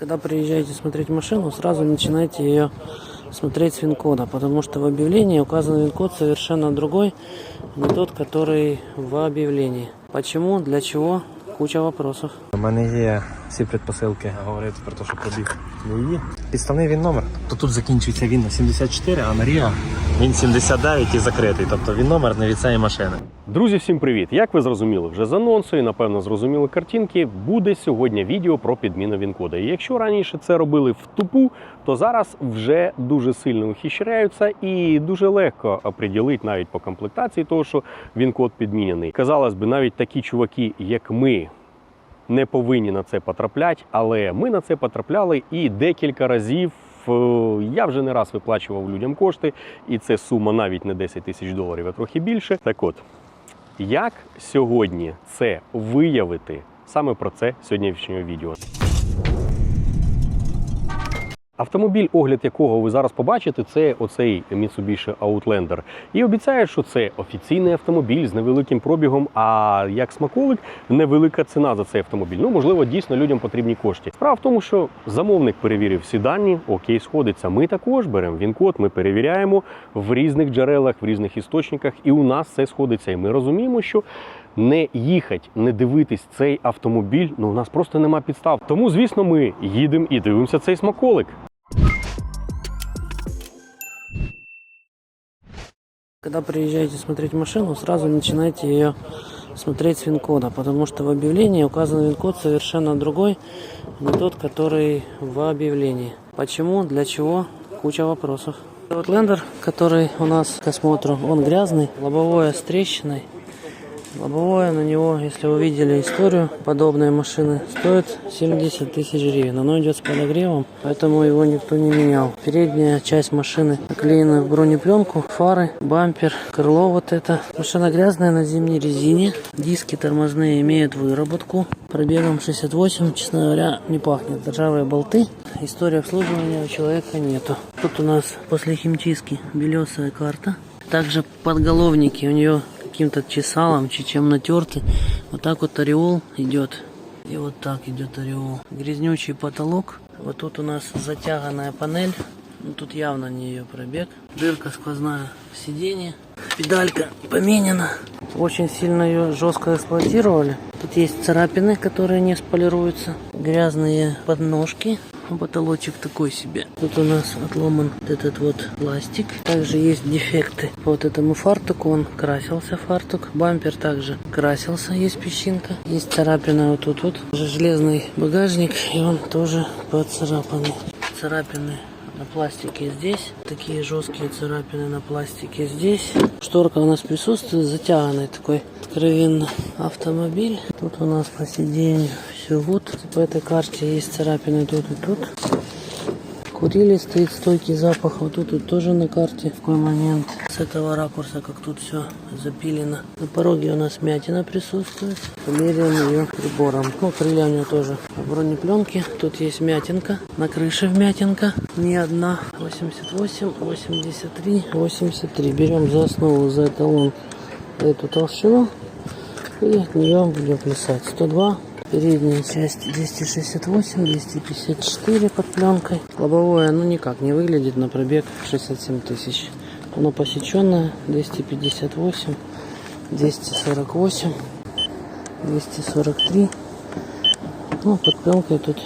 Когда приезжаете смотреть машину, сразу начинайте ее смотреть с ВИН-кода, потому что в объявлении указан ВИН-код совершенно другой, не тот, который в объявлении. Почему, для чего, куча вопросов. У мене є всі предпосилки говорити про те, що пробіг не її. Підставний він номер. Тобто тут закінчується він на 74, а на Ріо він 79 і закритий. Тобто він номер не від цієї машини. Друзі, всім привіт! Як ви зрозуміли вже з анонсу і напевно зрозуміли картинки, буде сьогодні відео про підміну він-кода. І якщо раніше це робили в тупу, то зараз вже дуже сильно ухищряються і дуже легко оприділити навіть по комплектації того, що він-код підмінений. Казалось би, навіть такі чуваки, як ми. Не повинні на це потрапляти, але ми на це потрапляли і декілька разів. е, Я вже не раз виплачував людям кошти, і це сума навіть не 10 тисяч доларів, а трохи більше. Так от, як сьогодні це виявити? Саме про це сьогоднішнього відео. Автомобіль, огляд якого ви зараз побачите, це оцей Mitsubishi Outlander. І обіцяє, що це офіційний автомобіль з невеликим пробігом. А як смаколик, невелика ціна за цей автомобіль. Ну можливо, дійсно людям потрібні кошти. Справа в тому, що замовник перевірив всі дані, окей, сходиться. Ми також беремо він-код, ми перевіряємо в різних джерелах, в різних істочниках, і у нас це сходиться. І ми розуміємо, що не їхати, не дивитись цей автомобіль, ну у нас просто нема підстав. Тому, звісно, ми їдемо і дивимося цей смаколик. Когда приезжаете смотреть машину, сразу начинайте ее смотреть с ВИН-кода, потому что в объявлении указан ВИН-код совершенно другой, не тот, который в объявлении. Почему, для чего, куча вопросов. Outlander, который у нас к осмотру, он грязный, лобовое с трещиной. Лобовое на него, если вы видели историю, подобные машины стоят 70 тысяч гривен. Оно идет с подогревом, поэтому его никто не менял. Передняя часть машины наклеена в бронепленку, фары, бампер, крыло вот это. Машина грязная на зимней резине. Диски тормозные имеют выработку. Пробегом 68, честно говоря, не пахнет. Ржавые болты. Истории обслуживания у человека нету. Тут у нас после химчистки белесая карта. Также подголовники у нее каким-то чесалом, чем натерты. Вот так вот ореол идет. И вот так идет ореол. Грязнючий потолок. Вот тут у нас затяганная панель. Ну, тут явно не ее пробег. Дырка сквозная в сиденье. Педалька поменена. Очень сильно ее жестко эксплуатировали. Тут есть царапины, которые не сполируются. Грязные подножки. Ну, Потолочек такой себе. Тут у нас отломан этот вот пластик. Также есть дефекты по вот этому фартуку. Он красился фартук. Бампер также красился. Есть песчинка. Есть царапина вот тут вот. Железный багажник. И он тоже поцарапанный. Царапины на пластике здесь. Такие жесткие царапины на пластике здесь. Шторка у нас присутствует, затянутый такой откровенно автомобиль. Тут у нас по сиденью все вот. По этой карте есть царапины тут и тут. Курили, стоит стойкий запах. Вот тут, вот тоже на карте. Такой момент. С этого ракурса, как тут все запилено. На пороге у нас мятина присутствует. Померяем ее прибором. Ну, крылья у нее тоже в бронепленке. Тут есть мятинка. На крыше вмятинка. Не одна. 88, 83, 83. Берем за основу, за эталон эту толщину. И от нее будем плясать. 102. Передняя часть 268, 254 под пленкой. Лобовое, ну никак не выглядит на пробег 67 тысяч. Оно посеченное 258, 248, 243. Ну, под пленкой тут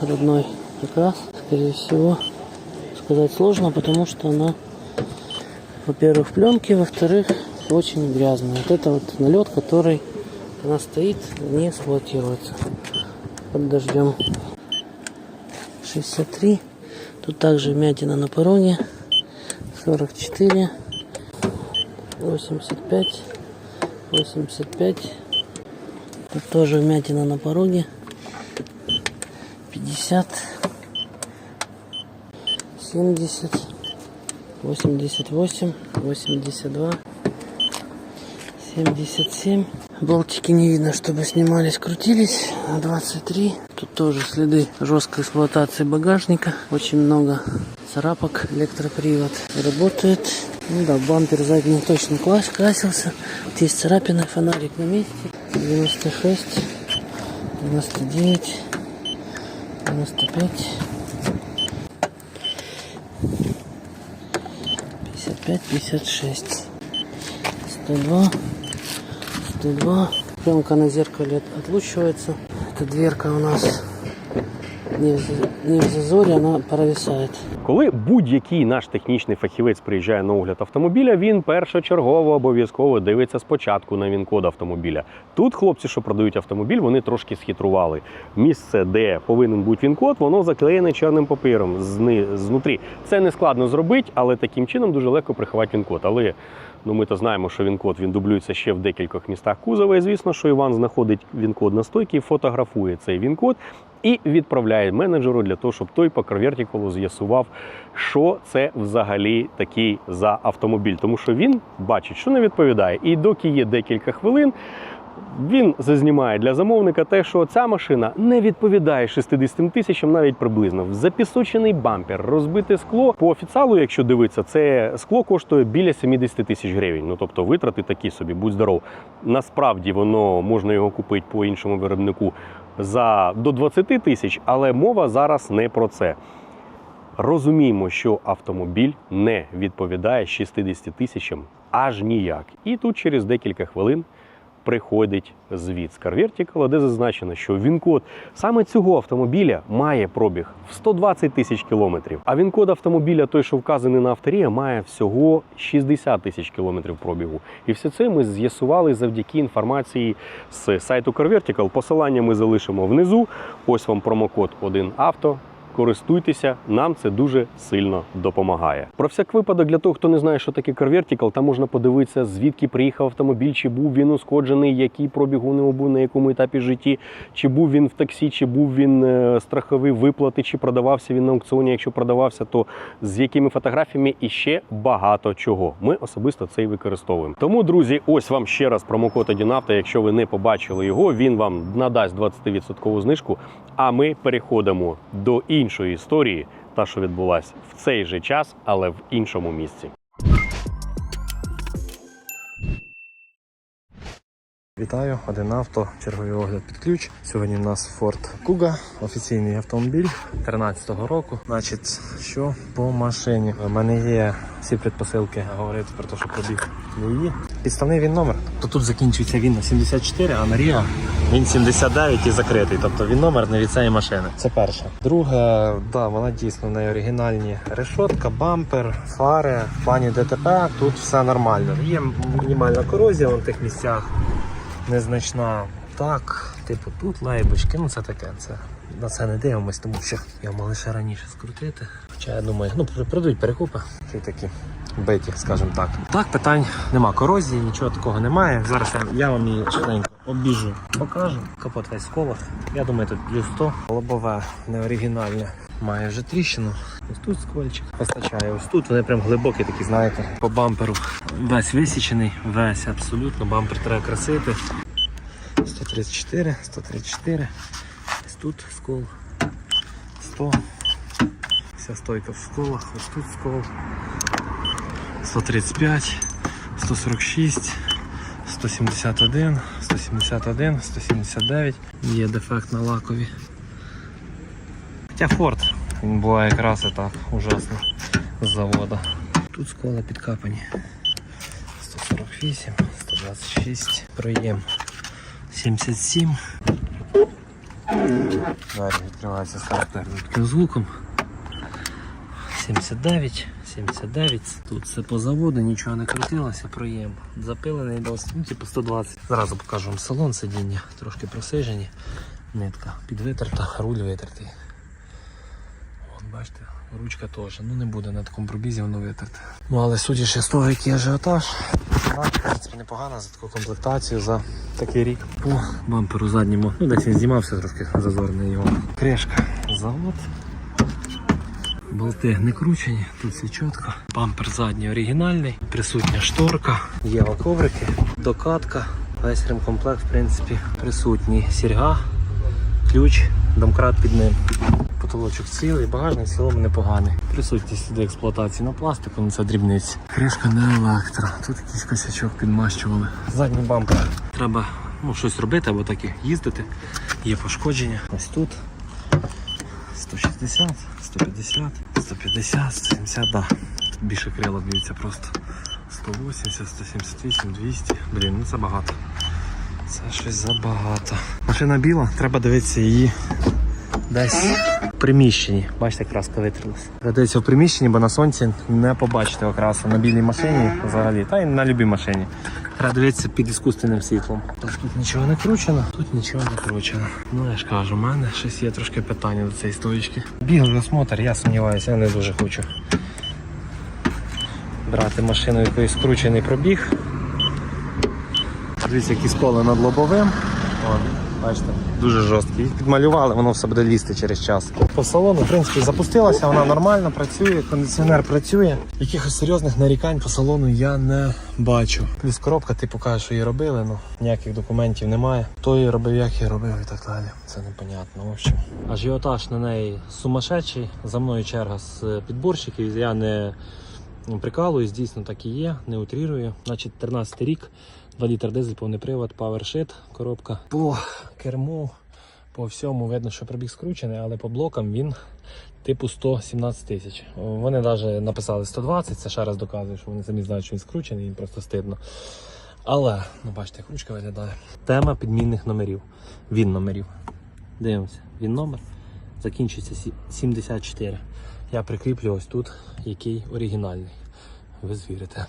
родной прекрас. Скорее всего, сказать сложно, потому что она, во-первых, в пленке, во-вторых, очень грязная. Вот это вот налет, который она стоит, не эксплуатируется под дождем. 63. Тут также вмятина на пороге. 44. 85. 85. Тут тоже вмятина на пороге. 50. 70. 88. 82. 77. Болтики не видно, чтобы снимались, крутились. 23. Тут тоже следы жесткой эксплуатации багажника. Очень много царапок. Электропривод работает. Ну да, бампер задний точно класс красился. Есть царапины, фонарик на месте. 96. 99. 95. 55, 56. 102. 102. Пленка на зеркале от- отлучивается. Эта дверка у нас не в, за- не в зазоре, она провисает. Коли будь-який наш технічний фахівець приїжджає на огляд автомобіля, він першочергово обов'язково дивиться спочатку на він-код автомобіля. Тут хлопці, що продають автомобіль, вони трошки схитрували. Місце, де повинен бути він-код, воно заклеєне чорним папіром зни, знутрі. Це не складно зробити, але таким чином дуже легко приховати він-код. Але ну ми то знаємо, що він-код він дублюється ще в декількох містах кузова. І звісно, що Іван знаходить він-код на стойці, фотографує цей він-код і відправляє менеджеру для того, щоб той по CarVertical з'ясував, що це взагалі такий за автомобіль. Тому що він бачить, що не відповідає. І доки є декілька хвилин. Він зазнімає для замовника те, що ця машина не відповідає 60 тисячам навіть приблизно. Запісочений бампер, розбите скло. По офіціалу, якщо дивитися, це скло коштує біля 70 тисяч гривень. Ну тобто витрати такі собі, будь здоров. Насправді воно можна його купити по іншому виробнику за до 20 тисяч, але мова зараз не про це. Розуміємо, що автомобіль не відповідає 60 тисячам аж ніяк. І тут через декілька хвилин приходить звіт з де зазначено, що він-код саме цього автомобіля має пробіг в 120 тисяч кілометрів. А він-код автомобіля, той, що вказаний на авторія, має всього 60 тисяч кілометрів пробігу. І все це ми з'ясували завдяки інформації з сайту CarVertical. Посилання ми залишимо внизу. Ось вам промокод 1авто. Користуйтеся, нам це дуже сильно допомагає. Про всяк випадок, для того, хто не знає, що таке CarVertical, там можна подивитися, звідки приїхав автомобіль, чи був він ушкоджений, який пробіг у був на якому етапі житті, чи був він в таксі, чи був він е, страховий виплати, чи продавався він на аукціоні. Якщо продавався, то з якими фотографіями і ще багато чого. Ми особисто це і використовуємо. Тому, друзі, ось вам ще раз промокод 1авто. Якщо ви не побачили його, він вам надасть 20% знижку. А ми переходимо до іншої історії, та що відбулася в цей же час, але в іншому місці. Вітаю, один авто, черговий огляд під ключ. Сьогодні у нас Ford Kuga, офіційний автомобіль 13-го року. Значить, що по машині? У мене є всі предпосилки говорити про те, що пробіг її. Підставний він номер. То тут закінчується він на 74, а на Ріа він 79 і закритий. Тобто він номер не від цієї машини. Це перше. Друге, да, вона дійсно в неї оригінальні решотка, бампер, фари. В плані ДТП тут все нормально. Є мінімальна корозія в тих місцях незначна. Так, типу тут лайбочки, ну це таке. Це на це не дивимось, тому що я мав лише раніше скрутити. Хоча я думаю, ну пр- продають перекупи. Чи такі биті, скажімо так. Так, питань нема корозії, нічого такого немає. Зараз я, я вам її швиденько обіжу, покажу. Капот весь колах. Я думаю, тут плюс 100. Лобове неоригінальне. Має вже тріщину. Ось тут скольчик постачає. Ось тут вони прям глибокі такі, знаєте, по бамперу. Весь висічений, весь абсолютно. Бампер треба красити. 134, 134. Ось тут скол. 100. Вся стойка в сколах. Ось тут скол. 135, 146, 171, 171, 179. Є дефект на лакові. Хоча Форд. Він буває якраз і так ужасно з завода. Тут скола підкапані. 148, 126, проєм 77. Двері відкриваються з таким звуком. 79, 79. Тут все по заводу, нічого не крутилося, проєм. Запилений досить, ну, типу 120. Зразу покажу вам салон сидіння, трошки просижені. Нитка підвитерта, руль витертий. От бачите, ручка теж. Ну не буде на такому пробізі воно витерте. Ну але судячи з того, який ажіотаж, принципі, непогана за таку комплектацію за такий рік. По бамперу задньому. Ну десь він знімався трошки зазорний його. Кришка. Завод. Болти не кручені, тут все чітко. Бампер задній оригінальний, присутня шторка, є коврики, докатка. Весь ремкомплект, в принципі, присутній. Сірга, ключ, домкрат під ним. Потолочок цілий, багажник в цілому непоганий. Присутність до експлуатації на пластику, ну це дрібниці. Кришка не електро. Тут якийсь косячок підмащували. Задній бампер. Треба ну, щось робити або так і їздити. Є пошкодження. Ось тут. 160, 150, 150, 170, да. Тут більше крила б'ється просто. 180, 178, 200. Блін, ну це багато. Це щось забагато. Машина біла, треба дивитися її десь приміщенні. Бачите, краска витрилася. Треба дивитися в приміщенні, бо на сонці не побачите окрасу на білій машині взагалі, та й на любій машині. Дивитися під іскусственним світлом. Тобто тут нічого не кручено, тут нічого не кручено. Ну я ж кажу, у мене щось є трошки питання до цієї стоїчки. Бігли осмотр, я сумніваюся, я не дуже хочу брати машину, у якої скручений пробіг. Дивіться, які сколи над лобовим. О, бачите, дуже жорсткі. Їх підмалювали, воно все буде лізти через час. По салону, в принципі, запустилася, вона нормально працює, кондиціонер працює. Якихось серйозних нарікань по салону я не бачу. Плюс коробка, типу каже, що її робили, ну ніяких документів немає. Хто її робив, як її робив і так далі. Це непонятно. В общем. Ажіотаж на неї сумасшедший. За мною черга з підборщиків. Я не прикалуюсь, дійсно так і є, не утрірую. Значить, 13 рік, 2 літр дизель, повний привод, PowerShit, коробка. По керму, по всьому видно, що пробіг скручений, але по блокам він типу 117 тисяч. Вони навіть написали 120, це ще раз доказує, що вони самі знають, що він скручений, їм просто стидно. Але, ну бачите, як ручка виглядає. Тема підмінних номерів. Він номерів. Дивимося, він номер. Закінчується 74. Я прикріплю ось тут, який оригінальний. Ви звірите.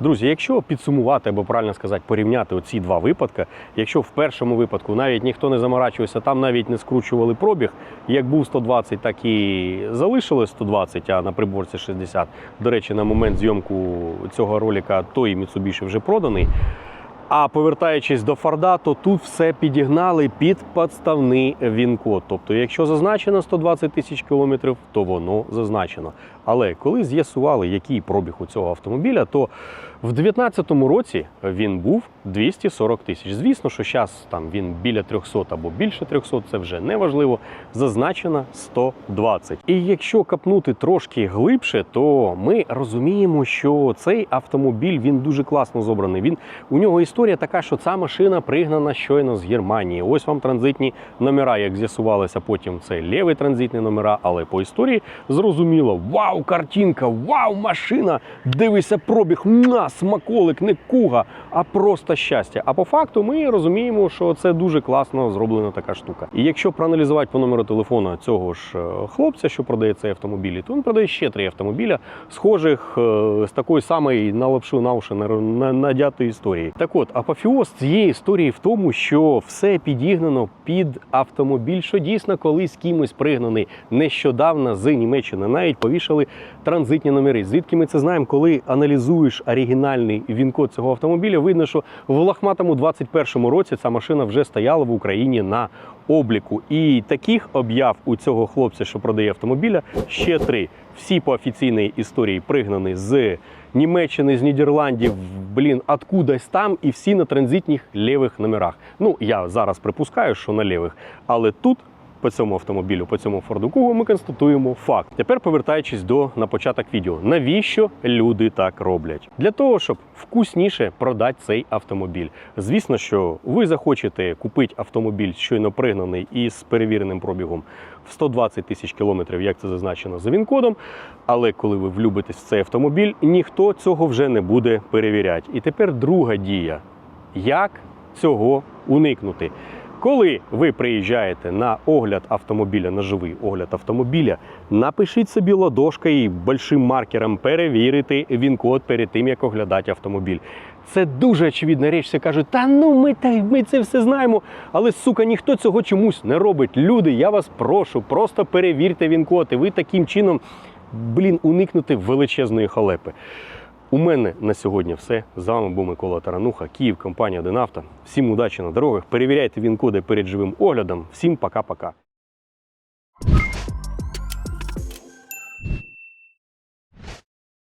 Друзі, якщо підсумувати або правильно сказати, порівняти оці два випадки, якщо в першому випадку навіть ніхто не заморачувався, там навіть не скручували пробіг, як був 120, так і залишилось 120, а на приборці 60. До речі, на момент зйомку цього ролика той Mitsubishi вже проданий. А повертаючись до Форда, то тут все підігнали під подставний він-код. Тобто, якщо зазначено 120 тисяч кілометрів, то воно зазначено. Але коли з'ясували, який пробіг у цього автомобіля, то в 2019 році він був 240 тисяч. Звісно, що зараз там він біля 300 або більше 300, це вже не важливо. Зазначено 120. І якщо капнути трошки глибше, то ми розуміємо, що цей автомобіль він дуже класно зобраний. Він у нього історія така, що ця машина пригнана щойно з Германії. Ось вам транзитні номера, як з'ясувалося потім. Це лівий транзитні номера, але по історії зрозуміло: вау, картинка, вау, машина! Дивися, пробіг на смаколик, не куга, а просто щастя. А по факту ми розуміємо, що це дуже класно зроблена така штука. І якщо проаналізувати по номеру телефона цього ж е, хлопця, що продає цей автомобіль, то він продає ще три автомобіля, схожих е, з такої самої на лапшу на уші на- на- надятої історії. Так от, апофіоз цієї історії в тому, що все підігнано під автомобіль, що дійсно колись кимось пригнаний нещодавно з Німеччини. Навіть повішали транзитні номери. Звідки ми це знаємо, коли аналізуєш оригінальний він-код цього автомобіля, видно, що в лохматому 21-му році ця машина вже стояла в Україні на обліку. І таких об'яв у цього хлопця, що продає автомобіля, ще три. Всі по офіційній історії пригнані з Німеччини, з Нідерландів, блін, откудась там, і всі на транзитних лівих номерах. Ну, я зараз припускаю, що на лівих, але тут. По цьому автомобілю, по цьому Форду Кугу ми констатуємо факт. Тепер повертаючись до на початок відео, навіщо люди так роблять? Для того, щоб вкусніше продати цей автомобіль. Звісно, що ви захочете купити автомобіль, щойно пригнаний і з перевіреним пробігом в 120 тисяч кілометрів, як це зазначено за він-кодом. Але коли ви влюбитесь в цей автомобіль, ніхто цього вже не буде перевіряти. І тепер друга дія: як цього уникнути? Коли ви приїжджаєте на огляд автомобіля, на живий огляд автомобіля, напишіть собі ладошкою і большим маркером перевірити він-код перед тим, як оглядати автомобіль. Це дуже очевидна річ. Всі кажуть, та ну ми, та, ми це все знаємо. Але сука, ніхто цього чомусь не робить. Люди, я вас прошу, просто перевірте він-код, і ви таким чином, блін, уникнете величезної халепи. У мене на сьогодні все. З вами був Микола Тарануха, Київ, компанія Денавто. Всім удачі на дорогах. Перевіряйте він-коди перед живим оглядом. Всім пока-пока.